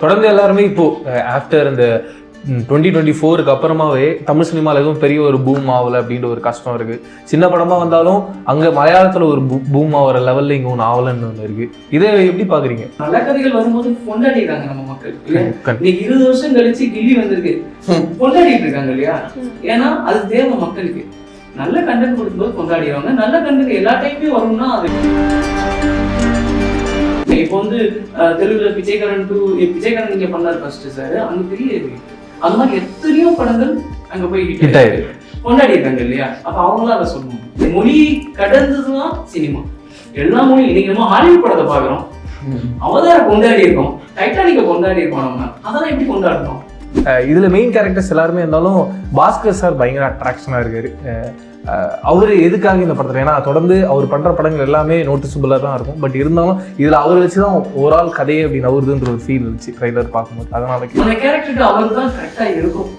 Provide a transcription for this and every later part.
தொடர்ந்து எல்லாருமே இப்போ ஆஃப்டர் இந்த டுவெண்ட்டி டுவெண்ட்டி ஃபோருக்கு அப்புறமாவே தமிழ் சினிமாவில் எதுவும் பெரிய ஒரு பூம் ஆகல அப்படின்ற ஒரு கஷ்டம் இருக்கு. சின்ன படமா வந்தாலும் அங்க மலையாளத்துல ஒரு பூம் ஆகிற லெவல்ல இங்க ஒன்று ஆகலன்னு ஒன்று இருக்கு. இதை எப்படி பாக்குறீங்க? நல்ல கதைகள் வரும்போது கொண்டாடிடுறாங்க நம்ம மக்கள். இன்னைக்கு இருபது வருஷம் கழிச்சு கில்லி வந்திருக்கு. கொண்டாடிட்டு இருக்காங்க இல்லையா? ஏன்னா அது தேவை மக்களுக்கு. நல்ல கண்டென்ட் கொடுக்கும்போது கொண்டாடிடுவாங்க நல்ல கண்டென்ட் எல்லா டைம்லயும் வரும்னா அது இப்போ வந்து தெலுங்குல பிச்சைக்காரன் டூ பிச்சைக்காரன் நீங்க பண்ணாரு ஃபர்ஸ்ட் சார் அங்க பெரிய அந்த மாதிரி எத்தனையோ படங்கள் அங்க போய் ஹிட் ஆயிருக்கு. கொண்டாடி இருக்காங்க இல்லையா? அப்ப அவங்களும் அதை சொல்லணும். மொழி கடந்ததுதான் சினிமா. எல்லா மொழியும் இன்னைக்கு நம்ம ஹாலிவுட் படத்தை பாக்குறோம் அவதார கொண்டாடி இருக்கோம். டைட்டானிக்க கொண்டாடி இருக்கோம் நம்ம அதெல்லாம் எப்படி கொண்டாடுறோம் அஹ் இதுல மெயின் கேரக்டர்ஸ் எல்லாருமே இருந்தாலும் பாஸ்கர் சார் பயங்கர அட்ராக்ஷனா இருக்காரு. அவர் எதுக்காக இந்த படத்தில்? ஏன்னா தொடர்ந்து அவர் பண்ணுற படங்கள் எல்லாமே நோட்டிசபிளா தான் இருக்கும். பட் இருந்தாலும் இதுல அவர் வச்சுதான் ஒரு ஆள் கதையை அப்படி நவுறுதுன்ற ஒரு ஃபீல் இருந்துச்சு ட்ரைலர் பார்க்கும்போது. அதனால கேரக்டருக்கு அவர் தான் கரெக்டாக இருக்கும்.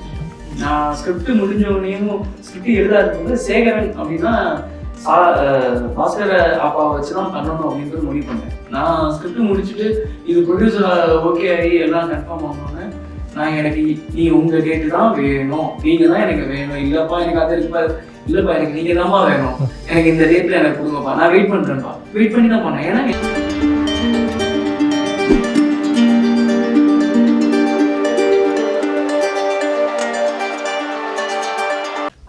நான் ஸ்கிரிப்ட் முடிஞ்ச உடனேயும் ஸ்கிரிப்ட் எழுதா இருக்கும்போது சேகரன் அப்படின்னா சா- பாஸ்கர அப்பாவை வச்சு தான் பண்ணணும் அப்படின்றது முடிவு பண்ணேன். நான் ஸ்கிரிப்ட் முடிச்சுட்டு இது ப்ரொடியூசர் ஓகே ஆகி எல்லாம் கன்ஃபார்ம் ஆனோன்னே நான் எனக்கு நீ உங்க கேட்டு தான் வேணும். நீங்க தான் எனக்கு வேணும். இல்லப்பா எனக்கு அது இருப்பாரு இல்லப்பா எனக்கு நீங்க தான்ப்பா வேணும். எனக்கு இந்த டேட்ல எனக்கு கொடுங்கப்பா. நான் வெயிட் பண்றேன்ப்பா. வெயிட் பண்ணி தான் பண்ணேன் ஏன்னா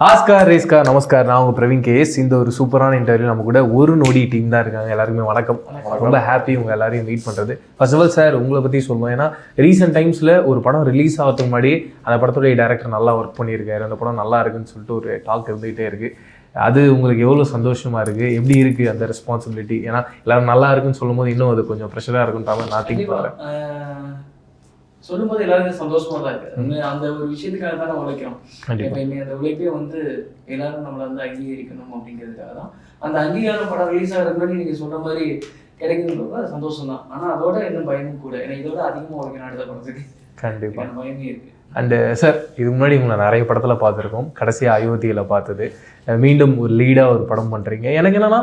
ஆஸ்கார் ரேஸ்கா நமஸ்கார். நான் உங்க பிரவீன் கேஎஸ். இந்த ஒரு சூப்பரான இன்டர்வியூ நம்ம கூட ஒரு நொடி டீம் தான் இருக்காங்க. எல்லாருக்குமே வணக்கம். ரொம்ப ஹாப்பி உங்க எல்லாரையும் மீட் பண்றது. ஃபர்ஸ்ட் ஆஃப் ஆல் சார் உங்களை பத்தி சொல்லுவோம். ஏன்னா ரீசெண்ட் டைம்ஸ்ல ஒரு படம் ரிலீஸ் ஆகிறதுக்கு முன்னாடி அந்த படத்துடைய டைரக்டர் நல்லா ஒர்க் பண்ணியிருக்காரு. அந்த படம் நல்லா இருக்குன்னு சொல்லிட்டு ஒரு டாக் இருந்துகிட்டே இருக்கு. அது உங்களுக்கு எவ்வளோ சந்தோஷமா இருக்கு? எப்படி இருக்கு அந்த ரெஸ்பான்சிபிலிட்டி ஏன்னா எல்லாரும் நல்லா இருக்குன்னு சொல்லும்போது இன்னும் அது கொஞ்சம் ப்ரெஷராக இருக்குன்ற மாதிரி நான் திங்க். பண்ணுறேன் சொல்லும்போது எல்லாருமே சந்தோஷமா தான் இருக்கு. அந்த ஒரு விஷயத்துக்காக தான் நம்ம உழைக்கிறோம் எப்பயுமே அந்த உழைப்பே வந்து எல்லாரும் நம்மள வந்து அங்கீகரிக்கணும் அப்படிங்கிறதுக்காக தான். அந்த அங்கீகாரம் படம் ரிலீஸ் முன்னாடி நீங்க சொல்ற மாதிரி கிடைக்குன்றது அது சந்தோஷம் தான் ஆனா அதோட இன்னும் பயமும் கூட. எனக்கு இதோட அதிகமா உழைக்கணும் அடுத்த படத்துக்கு. கண்டிப்பா. பயமே இருக்கு. அண்டு சார் இதுக்கு முன்னாடி உங்களை நிறைய படத்தில் பார்த்துருக்கோம். கடைசியாக அயோத்தியில் பார்த்தது. மீண்டும் ஒரு லீடாக ஒரு படம் பண்ணுறீங்க எனக்கு என்னன்னா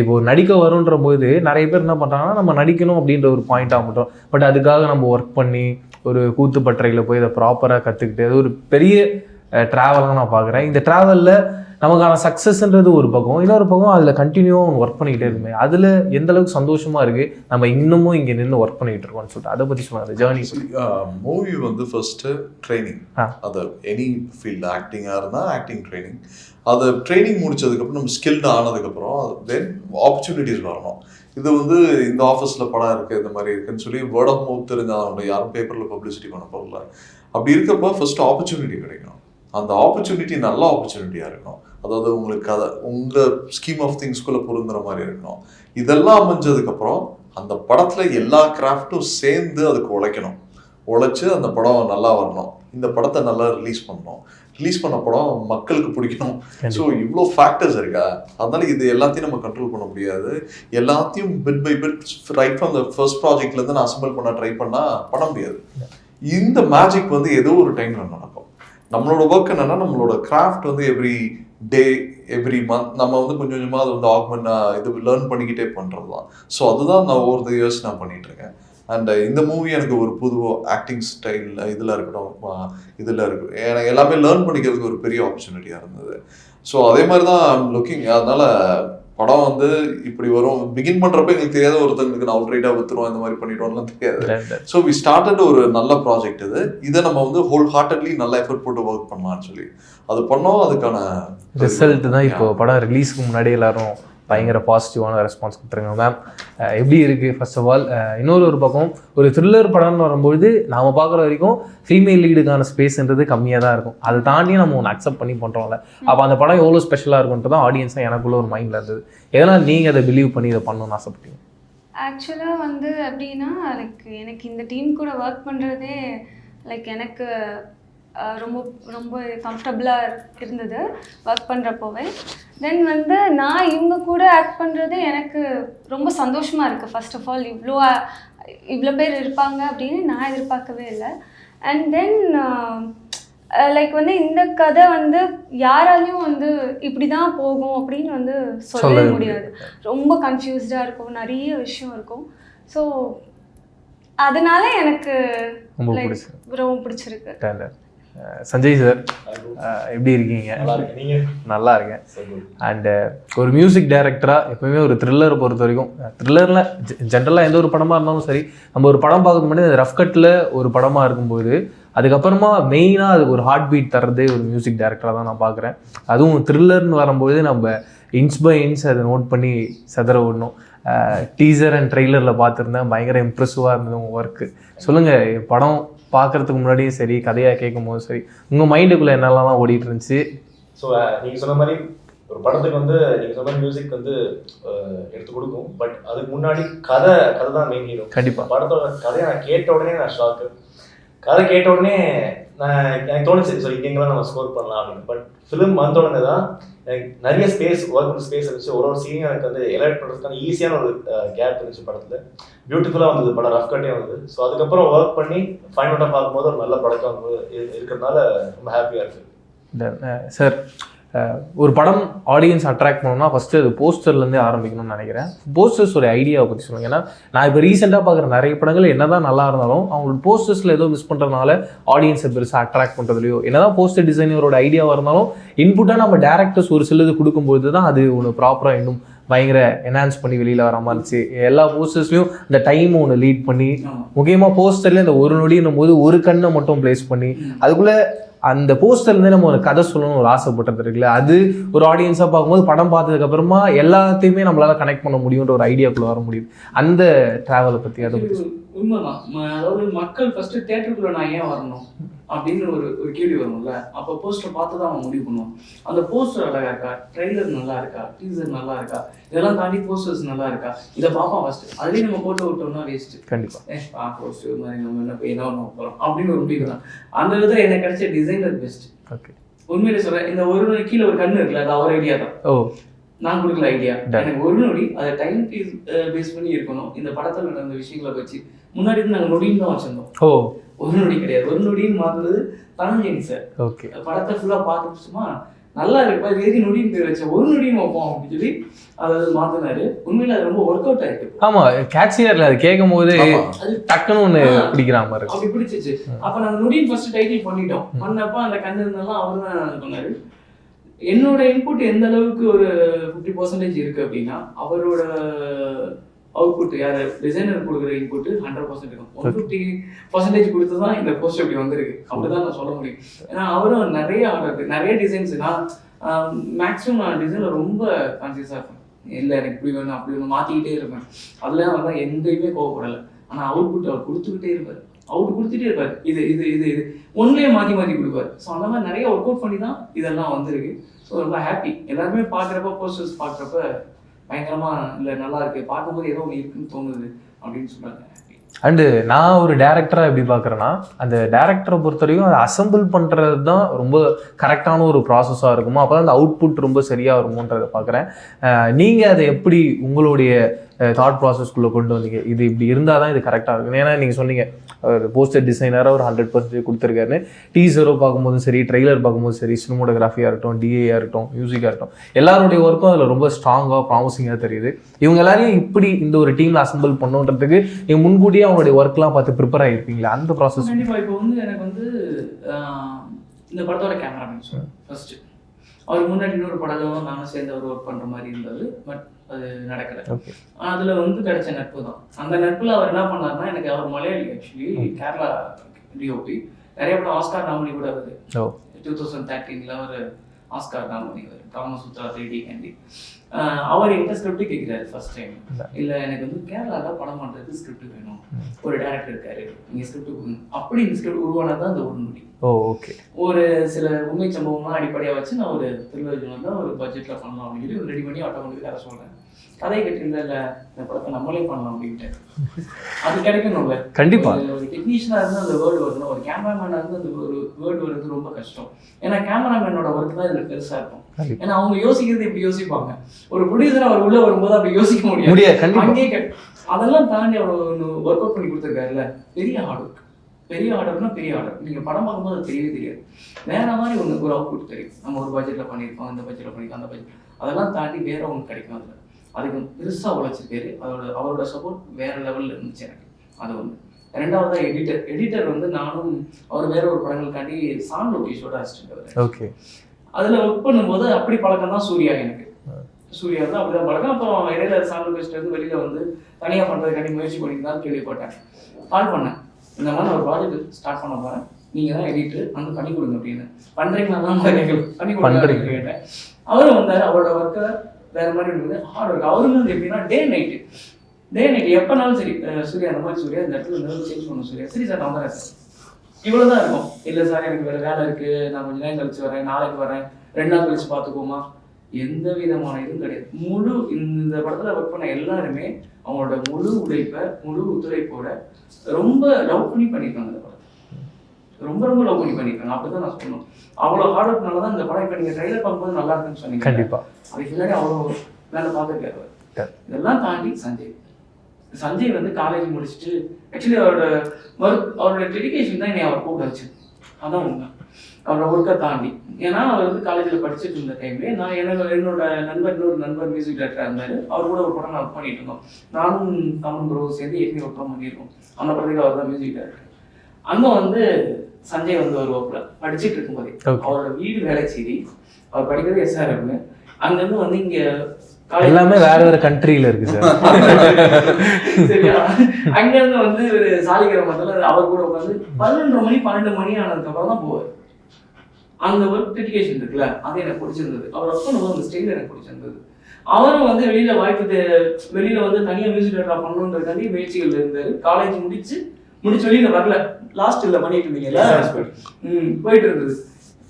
இப்போ ஒரு நடிக்க வரும்ன்ற போது நிறைய பேர் என்ன பண்ணுறாங்கன்னா நம்ம நடிக்கணும் அப்படின்ற ஒரு பாயிண்ட்டாக மட்டும். பட் அதுக்காக நம்ம ஒர்க் பண்ணி ஒரு கூத்துப்பட்டறையில் போய் அதை ப்ராப்பராக கற்றுக்கிட்டு அது ஒரு பெரிய ட்ராவலாக நான் பார்க்குறேன். இந்த ட்ராவலில் நமக்கான சக்ஸஸ்ன்றது ஒரு பக்கம். இன்னொரு பக்கம் அதில் கண்டினியூவாக ஒர்க் பண்ணிக்கிட்டே இருக்குமே. அதில் எந்த அளவுக்கு சந்தோஷமாக இருக்குது நம்ம இன்னமும் இங்கே நின்று ஒர்க் பண்ணிக்கிட்டு இருக்கோம்னு சொல்லிட்டு. அதை பற்றி சொன்னாங்க ஜேர்னி மூவி வந்து ஃபர்ஸ்ட் ட்ரைனிங். அது எனி ஃபீல்டு ஆக்டிங்காக இருந்தால் ஆக்டிங் ட்ரைனிங் அது ட்ரைனிங் முடிச்சதுக்கப்புறம் நம்ம ஸ்கில்டு ஆனதுக்கப்புறம் தென் ஆப்பர்ச்சுனிட்டிஸ் வரணும். இது வந்து இந்த ஆஃபீஸில் படம் இருக்குது இந்த மாதிரி இருக்குன்னு சொல்லி வேர்ட் ஆஃப் மவுத் தெரிஞ்சால் யாரும் பேப்பரில் பப்ளிசிட்டி பண்ண போகல அப்படி இருக்கப்போ ஃபஸ்ட்டு ஆப்பர்ச்சுனிட்டி கிடைக்கும் அந்த ஆப்பர்ச்சுனிட்டி நல்ல ஆப்பர்ச்சுனிட்டியாக இருக்கணும். அதாவது உங்களுக்கு கதை உங்கள் ஸ்கீம் ஆஃப் திங்ஸ்குள்ளே பொருந்துற மாதிரி இருக்கணும். இதெல்லாம் அமைஞ்சதுக்கப்புறம் அந்த படத்தில் எல்லா கிராஃப்ட்டும் சேர்ந்து அதுக்கு உழைக்கணும். உழைச்சி அந்த படம் நல்லா வரணும். இந்த படத்தை நல்லா ரிலீஸ் பண்ணணும். ரிலீஸ் பண்ண படம் மக்களுக்கு பிடிக்கணும். ஸோ இவ்வளோ ஃபேக்டர்ஸ் இருக்கா? அதனால இது எல்லாத்தையும் நம்ம கண்ட்ரோல் பண்ண முடியாது. எல்லாத்தையும் bit by bit right from the first ப்ராஜெக்ட்லேருந்து நான் அசம்பிள் பண்ண ட்ரை பண்ணால் பண்ண முடியாது. இந்த மேஜிக் வந்து ஏதோ ஒரு டைம்ல நடக்கும். நம்மளோட ஒர்க் என்னன்னா நம்மளோட கிராஃப்ட் வந்து எவ்ரி டே எவ்ரி மந்த் நம்ம வந்து கொஞ்சம் கொஞ்சமாக அது வந்து ஆக்மெண்ட் இது லேர்ன் பண்ணிக்கிட்டே பண்ணுறது தான் ஸோ அதுதான் நான் ஓவர் த இயர்ஸ் நான் பண்ணிட்டு இருக்கேன். அண்ட் இந்த மூவி எனக்கு ஒரு புது ஆக்டிங் ஸ்டைல் இதில் இருக்கட்டும் இதில் இருக்கு எனக்கு எல்லாமே லேர்ன் பண்ணிக்கிறதுக்கு ஒரு பெரிய ஆப்பர்ச்சுனிட்டியாக இருந்தது. ஸோ அதே மாதிரி தான் லுக்கிங் அதனால படம் வந்து இப்படி வரும். பிகின் பண்ணுறப்ப எங்களுக்கு தெரியாத ஒருத்தங்களுக்கு நான் அவுட்ரைட்டாக வித்துருவோம் இந்த மாதிரி பண்ணிடுவோம்லாம் தெரியாது. ஸோ வி ஸ்டார்டட் ஒரு நல்ல ப்ராஜெக்ட் இது. இதை நம்ம வந்து ஹோல் ஹார்ட்டட்லி நல்ல எஃபர்ட் போட்டு ஒர்க் பண்ணலாம்னு சொல்லி. அது பண்ணோம் அதுக்கான ரிசல்ட் தான் இப்போ படம் ரிலீஸ்க்கு முன்னாடி எல்லாரும் பயங்கர பாசிட்டிவான ரெஸ்பான்ஸ் கொடுத்துருங்க மேம் எப்படி இருக்குது ஃபர்ஸ்ட் ஆஃப் ஆல் இன்னொரு ஒரு பக்கம் ஒரு த்ரில்லர் படம்னு வரும்பொழுது நாம் பார்க்குற வரைக்கும் ஃபீமேல் லீடுக்கான ஸ்பேஸ்ன்றது கம்மியாக தான் இருக்கும். அதை தாண்டி நம்ம ஒன்று அக்செப்ட் பண்ணி பண்ணுறோம்ல அப்போ அந்த படம் எவ்வளோ ஸ்பெஷலாக இருக்குன்றது தான் ஆடியன்ஸாக எனக்குள்ள ஒரு மைண்டில் இருந்தது. எதனால் நீங்கள் அதை பிலீவ் பண்ணி இதை பண்ணணும்னு ஆசைப்பட்டீங்க? ஆக்சுவலாக வந்து அப்படின்னா லைக் எனக்கு இந்த டீம் கூட ஒர்க் பண்ணுறதே லைக் எனக்கு ரொம்ப ரொம்ப கம்ஃபர்டபுளாக இருந்தது ஒர்க் பண்ணுறப்போவே தென் வந்து நான் இவங்க கூட ஆக்ட் பண்ணுறது எனக்கு ரொம்ப சந்தோஷமாக இருக்குது ஃபர்ஸ்ட் ஆஃப் ஆல் இவ்வளோ இவ்வளோ பேர் இருப்பாங்க அப்படின்னு நான் எதிர்பார்க்கவே இல்லை. அண்ட் தென் லைக் வந்து இந்த கதை வந்து யாராலையும் வந்து இப்படி தான் போகும் அப்படின்னு வந்து சொல்லவே முடியாது. ரொம்ப கன்ஃபியூஸ்டாக இருக்கும். நிறைய விஷயம் இருக்கும். ஸோ அதனால எனக்கு ரொம்ப பிடிச்சிருக்கு. சஞ்சய் சார் எப்படி இருக்கீங்க? நல்லா இருக்கேன். அண்டு ஒரு மியூசிக் டைரக்டராக எப்பவுமே ஒரு த்ரில்லரை பொறுத்த வரைக்கும் த்ரில்லரில் ஜென்ரலாக எந்த ஒரு படமாக இருந்தாலும் சரி நம்ம ஒரு படம் பார்க்கறதுக்கு முன்னாடி ரஃப் கட்டில் ஒரு படமாக இருக்கும்போது அதுக்கப்புறமா மெயினாக அதுக்கு ஒரு ஹார்ட் பீட் தர்றதே ஒரு மியூசிக் டைரக்டராக தான் நான் பார்க்குறேன். அதுவும் த்ரில்லர்னு வரும்போது நம்ம இன்ச் பை இன்ச் அதை நோட் பண்ணி செதற விடணும். டீசர் அண்ட் ட்ரெய்லரில் பார்த்துருந்தேன். பயங்கர இம்ப்ரெசிவாக இருந்தது உங்கள் ஒர்க்கு சொல்லுங்கள் படம் பார்க்கறதுக்கு முன்னாடியும் சரி கதையாக கேட்கும் போதும் சரி உங்கள் மைண்டுக்குள்ளே என்னெல்லாம் ஓடிட்டு இருந்துச்சு ஸோ நீங்க சொன்ன மாதிரி ஒரு படத்துக்கு வந்து நீங்க சொன்ன மியூசிக் வந்து எடுத்து கொடுக்கும். பட் அதுக்கு முன்னாடி கதை கதை தான் மெயின் ஹீரோ கண்டிப்பாக படத்தோட கதையை நான் கேட்ட உடனே நான் ஷாக்கு கதை கேட்ட உடனே எனக்கு தோணுச்சு ஸோ இங்கெங்கெல்லாம் நம்ம ஸ்கோர் பண்ணலாம் அப்படின்னு. பட் ஃபிலிம் வந்த உடனே தான் எனக்கு நிறைய ஸ்பேஸ் ஒர்க் ஸ்பேஸ் இருந்துச்சு. ஒரு ஒரு சீனியும் எனக்கு வந்து எலக்ட் பண்ணுறதுக்கான ஈஸியான ஒரு கேப் இருந்துச்சு படத்தில். பியூட்டிஃபுல்லாக வந்தது படம் ரஃப் கட்டே வந்தது. ஸோ அதுக்கப்புறம் ஒர்க் பண்ணி ஃபைன் அவுட்டாக பார்க்கும்போது ஒரு நல்ல படத்தை வந்து இருக்கிறதுனால ரொம்ப ஹாப்பியாக இருக்குது சார் ஒரு படம் ஆடியன்ஸ் அட்ராக்ட் பண்ணணும்னா ஃபஸ்ட்டு அது போஸ்டர்லேருந்தே ஆரம்பிக்கணும்னு நினைக்கிறேன். போஸ்டர்ஸோட ஐடியாவை பற்றி சொல்லுங்க. ஏன்னா நான் இப்போ ரீசெண்டாக பார்க்குற நிறைய படங்கள் என்னதான் நல்லா இருந்தாலும் அவங்களோட போஸ்டர்ஸில் ஏதோ மிஸ் பண்ணுறதுனால ஆடியன்ஸை பெருசாக அட்ராக்ட் பண்ணுறதுலையோ என்னதான் போஸ்டர் டிசைனரோட ஐடியாவாக இருந்தாலும் இன்புட்டாக நம்ம டேரக்டர்ஸ் ஒரு சிலது கொடுக்கும்போது தான் அது ஒன்று ப்ராப்பராக இன்னும் பயங்கர என்ஹான்ஸ் பண்ணி வெளியில் வர மாதிரி இருந்துச்சு. எல்லா போஸ்டர்ஸ்லையும் இந்த டைம் ஒன்று லீட் பண்ணி. முக்கியமாக போஸ்டர்ல இந்த ஒரு நொடின்னும் போது ஒரு கண்ணை மட்டும் ப்ளேஸ் பண்ணி அதுக்குள்ள அந்த போஸ்டர்லேருந்து நம்ம ஒரு கதை சொல்லணும்னு ஒரு ஆசைப்பட்டது இருக்குல்ல அது ஒரு ஆடியன்ஸாக பார்க்கும்போது படம் பார்த்ததுக்கு அப்புறமா எல்லாத்தையுமே நம்மளால கனெக்ட் பண்ண முடியுன்ற ஒரு ஐடியாக்குள்ள வர முடியுது. அந்த டிராவலை பற்றி அதை பற்றி உண்மைதான். அதாவது மக்கள் ஃபர்ஸ்ட் தேட்டருக்குள்ள நான் ஏன் வரணும் அப்படின்னு ஒரு ஒரு கேள்வி வரும்ல? அப்போ போஸ்டர் பார்த்து தான் அவன் முடிவு பண்ணுவான் அந்த போஸ்டர் அழகா இருக்கா? ட்ரெய்லர் நல்லா இருக்கா? டீசர் நல்லா இருக்கா? இதெல்லாம் தாண்டி போஸ்டர்ஸ் நல்லா இருக்கா? இதை பார்ப்பான் ஃபர்ஸ்ட் அதுலேயும் நம்ம போட்டு விட்டோம்னா வேஸ்ட் கண்டிப்பாக போஸ்டர் மாதிரி நம்ம என்ன என்ன பண்ண போகிறோம் அப்படின்னு ஒரு முடிவு தான் அந்த விதத்தில் எனக்கு கிடைச்ச டிசைனர் பெஸ்ட் ஓகே உண்மையிலே சொல்றேன் இந்த ஒரு நொடி கீழே ஒரு கண்ணு இருக்குல்ல அது அவர் ஐடியா தான். ஓ. நான் கொடுக்கல ஐடியா. எனக்கு ஒரு நொடி அதை டைம் பீஸ் பேஸ் பண்ணி இருக்கணும். இந்த படத்தில் நடந்த விஷயங்களை வச்சு முன்னாடி இருந்து நாங்கள் நொடின்னு தான் வச்சிருந்தோம். ஓ. ஒரு நொடி கிடையாது. ஒரு நொடின்னு மாத்துறது தனஞ்சயன் சார் ஓகே படத்தை ஃபுல்லாக சும்மா நல்லா இருக்கு. இது எதுக்கு நொடின்னு பேர் வச்சேன் ஒரு நொடின்னு வைப்போம் அப்படின்னு சொல்லி அதை மாத்தினாரு. உண்மையில அது ரொம்ப ஒர்க் அவுட் ஆயிருக்கு ஆமாம் கேட்சியரில் அது கேட்கும் போது ஆமா. டக்குன்னு ஆ. பிடிக்கிற மாதிரி இருக்கு அப்படி பிடிச்சிச்சு. அப்ப நாங்க நொடின்னு ஃபர்ஸ்ட் டைட்டில் பண்ணிட்டோம். பண்ணப்ப அந்த கண்ணு இருந்தெல்லாம் அவர் தான் பண்ணாரு. என்னோட இன்புட் எந்த அளவுக்கு ஒரு ஃபிஃப்டி பர்சன்டேஜ் இருக்கு அப்படின்னா அவரோட அவுட்புட் யார்? டிசைனர் கொடுக்குற இன்புட் ஹண்ட்ரட் பர்சன்ட் இருக்கும். ஒன் ஃபிஃப்டி பர்சன்டேஜ் கொடுத்து தான் இந்த போஸ்ட் இப்படி வந்திருக்கு? அப்படிதான் நான் சொல்ல முடியும். ஏன்னா அவரும் நிறைய ஆர்டர் நிறைய டிசைன்ஸ் நான் மேக்ஸிமம் நான் டிசைனில் ரொம்ப கான்சியஸாக இருப்பேன். இல்லை எனக்கு இப்படி வேணும் அப்படி வேணும் மாற்றிக்கிட்டே இருப்பேன். அதெல்லாம் வந்து எங்கேயுமே கோவப்படலை. ஆனால் அவுட்புட் அவர் கொடுத்துக்கிட்டே இருப்பார். அவுட் கொடுத்துட்டே இருப்பார். இது இது இது இது. ஒன்லேயே மாற்றி மாற்றி கொடுப்பார். ஸோ அந்த மாதிரி நிறைய ஒர்க் அவுட் பண்ணி தான் இதெல்லாம் வந்திருக்கு. ஸோ ரொம்ப ஹாப்பி எல்லாருமே பார்க்குறப்ப போஸ்டர்ஸ் பார்க்குறப்ப பயங்கரமா இல்லை நல்லா இருக்கு. பார்க்கும்போது ஏதோ ஒன்று இருக்குன்னு தோணுது அப்படின்னு சொன்னாங்க. அண்டு நான் ஒரு டேரக்டராக எப்படி பார்க்குறேன்னா அந்த டேரக்டரை பொறுத்தவரைக்கும் அதை அசம்பிள் பண்ணுறது தான் ரொம்ப கரெக்டான ஒரு ப்ராசஸாக இருக்குமோ அப்போ தான் அந்த அவுட்புட் ரொம்ப சரியாக வருமோன்றதை பார்க்குறேன். நீங்கள் அதை எப்படி உங்களுடைய தாட் ப்ராசஸ்க்குள்ளே கொண்டு வந்தீங்க. இது இப்படி இருந்தால் தான் இது கரெக்டாக இருக்கும். ஏன்னா நீங்கள் சொன்னீங்க ஒரு போஸ்டர் டிசைனராக ஒரு ஹண்ட்ரட் பர்சன்டேஜ் கொடுத்துருக்காருன்னு. டீசரோ பார்க்கும்போதும் சரி ட்ரெய்லர் பார்க்கும்போது சரி சினிமோட்டோகிராஃபியாக இருக்கட்டும் டிஏயாக இருக்கட்டும் மியூசிக்காக இருக்கட்டும் எல்லாருடைய ஒர்க்கும் அதில் ரொம்ப ஸ்ட்ராங்காக ப்ராமிசிங்காக தெரியுது. இவங்க எல்லாரையும் இப்படி இந்த ஒரு டீமில் அசம்பிள் பண்ணுன்றதுக்கு நீங்கள் முன்கூட்டியே அவங்களுடைய ஒர்க்லாம் பார்த்து ப்ரிப்பேர் ஆகிருப்பீங்களா அந்த ப்ராசஸ் இப்போ வந்து எனக்கு வந்து இந்த படத்தோட கேமராமேன் ஃபர்ஸ்ட் அவர் முன்னாடி இன்னொரு படம் நானும் சேர்ந்து அவர் ஒர்க் பண்ற மாதிரி இருந்தது பட் அது நடக்கல. அதுல வந்து கிடைச்ச நட்பு தான். அந்த நட்புல அவர் என்ன பண்ணாருன்னா எனக்கு அவர் மலையாளி ஆக்சுவலி கேரளா டிஓபி நிறைய படம் ஆஸ்கார் நாமினி கூட வருது. டூ தௌசண்ட் தேர்ட்டீனில் ஒரு ஆஸ்கார் நாமினி வருது காமசூத்ரா த்ரீ டி கேண்டி அவர் என்கிட்ட ஸ்கிரிப்ட் கேட்குறாரு ஃபர்ஸ்ட் டைம் இல்லை. எனக்கு வந்து கேரளாவில் படம் பண்ணுறதுக்கு ஸ்கிரிப்ட் வேணும். ஒரு டேரக்டர் இருக்காரு. நீங்கள் ஸ்கிரிப்ட் கொடுங்க. அப்படி இந்த ஸ்கிரிப்ட் உருவானது தான் அந்த ஒரு நொடி ஓகே ஒரு சில உண்மை சம்பவம்லாம் அடிப்படையாக வச்சு நான் ஒரு திருவள்ளுவர் தான் ஒரு பட்ஜெட்டில் பண்ணலாம் அப்படின்னு சொல்லி ரெடி பண்ணி ஆட்டோமேட்டிக் கதை சொல்கிறேன் கதை கேட்டு இல்லை இல்லை இந்த படத்தை நம்மளே பண்ணலாம் அப்படின்ட்டு. அது கிடைக்கணும்ல. கண்டிப்பா. ஒரு- டெக்னீஷியனாக இருந்து அந்த வேர்டு வரணும். ஒரு கேமராமேனாக இருந்து அந்த ஒரு வேர்டு வர்றது ரொம்ப கஷ்டம். ஏன்னா கேமராமேனோட ஒர்க் தான் இதில் பெருசாக இருக்கும். ஏன்னா அவங்க யோசிக்கிறது இப்படி யோசிப்பாங்க? ஒரு ப்ரொடியூசர் அவர் உள்ள வரும்போது அப்படி யோசிக்க முடியாது. முடியாது அங்கேயே அதெல்லாம் தாண்டி அவர் ஒர்க் அவுட் பண்ணி கொடுத்துருக்காருல்ல? பெரிய ஹார்ட் ஒர்க் பெரிய ஆர்டர்னா பெரிய ஆர்டர் நீங்க படம் பார்க்கும்போது அது தெரியவே தெரியாது. வேற மாதிரி ஒன்று ஒரு அவுட்புட் தெரியும். நம்ம ஒரு பட்ஜெட்ல பண்ணியிருக்கோம் இந்த பட்ஜெட்ல பண்ணியிருக்கோம் அந்த பட்ஜெட் அதெல்லாம் தாண்டி வேற ஒன்று கிடைக்கும் அதுல. அதுக்கு பெருசா உழைச்சிருக்காரு. அதோட அவரோட சப்போர்ட் வேற லெவல்ல இருந்துச்சு எனக்கு. அது ஒன்று ரெண்டாவதா எடிட்டர் எடிட்டர் வந்து நானும் அவர் வேற ஒரு படங்களுக்காண்டி சான் லோகேஷோட அசிஸ்டன்ட் அவர். ஓகே அதுல ஒர்க் பண்ணும்போது அப்படி பழக்கம் தான் சூர்யா எனக்கு. சூர்யா தான் அப்படிதான் பழக்கம். அப்புறம் இடையில சான் லோகேஷ்ல இருந்து வெளியில வந்து தனியா பண்றதுக்காண்டி முயற்சி தான் கேள்விப்பட்டேன். கால் பண்ணேன். இந்த மாதிரி ஒரு ப்ராஜெக்ட் ஸ்டார்ட் பண்ண போறேன். நீங்க தான் எடிட்டர் வந்து பண்ணி கொடுங்க அப்படின்னு. பண்றீங்களா? தான் பண்ணி கொடுங்க கேட்டேன். அவரும் வந்தாரு. அவரோட ஒர்க்கை வேற மாதிரி இருந்தது. ஹார்ட் ஒர்க் அவரும் வந்து எப்படின்னா டே நைட்டு டே நைட் எப்பனாலும் சரி சூர்யா அந்த மாதிரி சூர்யா இந்த இடத்துல சேஞ்ச் பண்ணணும் சூர்யா. சரி சார் நான் வரேன் சார். இவ்வளவுதான் இருக்கும். இல்ல சார் எனக்கு வேற வேலை இருக்கு. நான் கொஞ்ச நேரம் கழிச்சு வரேன். நாளைக்கு வரேன். ரெண்டு நாள் கழிச்சு பார்த்துக்கோமா எந்த விதமான இதுவும் கிடையாது. முழு இந்த படத்துல ஒர்க் பண்ண எல்லாருமே அவங்களோட முழு உழைப்பை முழு ஒத்துழைப்போட ரொம்ப லவ் பண்ணி பண்ணியிருக்காங்க இந்த படத்தை. ரொம்ப ரொம்ப லவ் பண்ணி பண்ணியிருக்காங்க. அப்படிதான் நான் சொல்லணும். அவ்வளோ ஹார்ட் ஒர்க்னால தான் இந்த படம் இப்போ நீங்கள் ட்ரைலர் பார்க்கும்போது நல்லா இருக்குன்னு சொன்னீங்க. கண்டிப்பா. அதுக்கு முன்னாடி அவ்வளோ வேலை பார்த்துருக்காரு. இதெல்லாம் தாண்டி சஞ்சய். சஞ்சய் வந்து காலேஜ் முடிச்சுட்டு ஆக்சுவலி அவரோட ஒர்க் அவரோட டெடிகேஷன் தான் என்னை அவர் கூப்பிட வச்சு. அதான் உண்மை. அவரோட ஒர்க்கை தாண்டி. ஏன்னா அவர் வந்து காலேஜில் படிச்சுட்டு இருந்த டைம்லேயே நான் எனக்கு என்னோட நண்பர் இன்னொரு நண்பர் மியூசிக் டேரக்டராக இருந்தார். அவர் கூட ஒரு படம் நான் ஒர்க் பண்ணிட்டு இருந்தோம். நானும் கமன் ப்ரோ சேர்ந்து ஏற்கனவே ஒர்க் பண்ணியிருக்கோம். அந்த படத்துக்கு அவர் தான் மியூசிக் டேரக்டர் அங்கே வந்து சஞ்சய் வந்து ஒரு ஒர்க்கில் படிச்சுட்டு இருக்கும்போதே. அவரோட வீடு வேலைச்சேரி. அவர் படிக்கிறது எஸ்ஆர்எம் அங்கேருந்து வந்து இங்கே எல்லாமே வேற வேற கண்ட்ரியில இருக்கு சார் அங்க இருந்து வந்து ஒரு சாலிகிராமத்துல அவர் கூட உட்காந்து பதினொன்றரை மணி பன்னெண்டு மணி ஆனதுக்கு அப்புறம் தான் போவார். அந்த ஒர்க் டெடிகேஷன் இருக்குல்ல அது எனக்கு பிடிச்சிருந்தது. அவர் பண்ணும்போது அந்த ஸ்டைல் எனக்கு பிடிச்சிருந்தது. அவரும் வந்து வெளியில வாய்ப்பு வெளியில வந்து தனியா மியூசிக் டேரக்டர் பண்ணணுன்றதுக்காண்டி முயற்சிகள் இருந்தாரு. காலேஜ் முடிச்சு முடிச்சு வெளியில வரல. லாஸ்ட் இல்ல பண்ணிட்டு இருந்தீங்கல்ல? ம் போயிட்டு இருந்தது.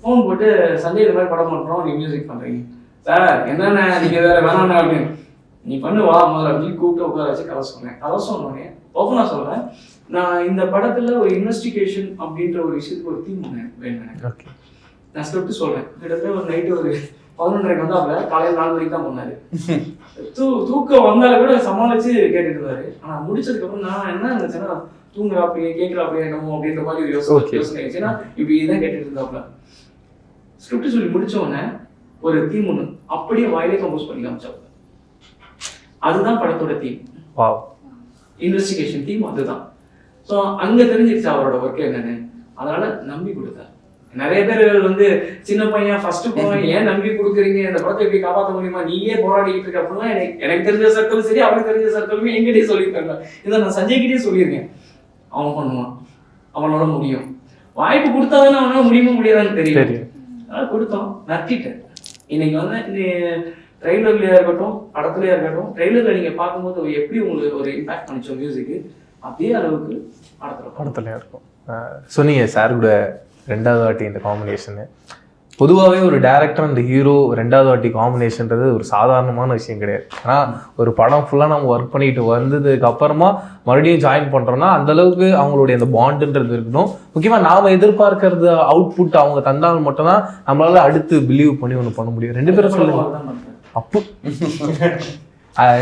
ஃபோன் போட்டு சஞ்சய் இந்த மாதிரி படம் பண்றோம் நீ மியூசிக் பண்றீங்க. சார் என்னண்ணே நீங்க வேற வேணாண்ணே அப்படின்னு. நீ பண்ணு வா முதல்ல அப்படின்னு கூப்பிட்டு உட்கார வச்சு கதை சொன்னேன். கதை சொன்னோடனே ஓப்பனா சொல்றேன். நான் இந்த படத்துல ஒரு இன்வெஸ்டிகேஷன் அப்படின்ற ஒரு விஷயத்துக்கு ஒரு தீம் ஒன்று வேணும் எனக்கு நான் ஸ்கிரிப்ட் சொல்றேன். கிட்டத்தட்ட ஒரு நைட்டு ஒரு பதினொன்றரைக்கு வந்து அவ காலையில் நாலு மணிக்கு தான் பண்ணாரு தூ தூக்கம் வந்தாலும் கூட சமாளிச்சு கேட்டுட்டு இருந்தாரு. ஆனா முடிச்சதுக்கு அப்புறம் நான் என்ன நினைச்சேன்னா தூங்குறாப்பே கேட்குறாப்பே என்னமோ அப்படின்ற மாதிரி ஒரு யோசனை. யோசனை ஆயிடுச்சுன்னா இப்படி இதான் கேட்டுட்டு இருந்தாப்புல. ஸ்கிரிப்ட் சொல்லி முடிச்ச உடனே ஒரு தீம் ஒன்று அப்படியே வாயிலே கம்போஸ் பண்ணி காமிச்சாப்புல அதுதான் படத்தோட தீம் இன்வெஸ்டிகேஷன் டீம் அதுதான். ஸோ அங்கே தெரிஞ்சிருச்சு அவரோட ஒர்க் என்னன்னு. அதனால நம்பி கொடுத்தார். நிறைய பேர் வந்து சின்ன பையன் ஃபர்ஸ்ட் பையன் ஏன் நம்பி கொடுக்குறீங்க? இந்த படத்தை எப்படி காப்பாற்ற முடியுமா? நீயே போராடிக்கிட்டு இருக்க. அப்படிலாம் எனக்கு எனக்கு தெரிஞ்ச சர்க்கிள் சரி அவனுக்கு தெரிஞ்ச சர்க்கிளுமே எங்கிட்டே சொல்லியிருக்காங்க இதை நான் சஞ்சய் கிட்டே சொல்லியிருக்கேன். அவன் பண்ணுவான். அவனோட முடியும். வாய்ப்பு கொடுத்தாதானே அவனால முடியுமா முடியாதான்னு தெரியும். தெரியும். அதனால கொடுத்தோம் நட்டிட்டேன் இன்னைக்கு வந்து ட்ரெய்லர்லயா இருக்கட்டும் படத்துலயா இருக்கட்டும் ட்ரெய்லர்ல நீங்க பார்க்கும்போது எப்படி உங்களுக்கு ஒரு இம்பாக்ட் பண்ணிச்சோ மியூசிக் அதே அளவுக்கு படத்துல படத்துலயா இருக்கும். சொன்னீங்க சார் கூட ரெண்டாவது வாட்டி இந்த காம்பினேஷனு பொதுவாகவே ஒரு டேரக்டர் அண்ட் ஹீரோ ரெண்டாவது வாட்டி காம்பினேஷன்றது ஒரு சாதாரணமான விஷயம் கிடையாது. ஏன்னா ஒரு படம் ஃபுல்லாக நம்ம ஒர்க் பண்ணிட்டு வந்ததுக்கு அப்புறமா மறுபடியும் ஜாயின் பண்ணுறோம்னா அந்த அளவுக்கு அவங்களுடைய அந்த பாண்டுன்றது இருக்கணும். முக்கியமாக நாம் எதிர்பார்க்கறது அவுட்புட் அவங்க தந்தால் மட்டும்தான் நம்மளால அடுத்து பிலீவ் பண்ணி ஒன்று பண்ண முடியும். ரெண்டு பேரும் சொல்லுங்க. அதுதான் பண்றேன். அப்பு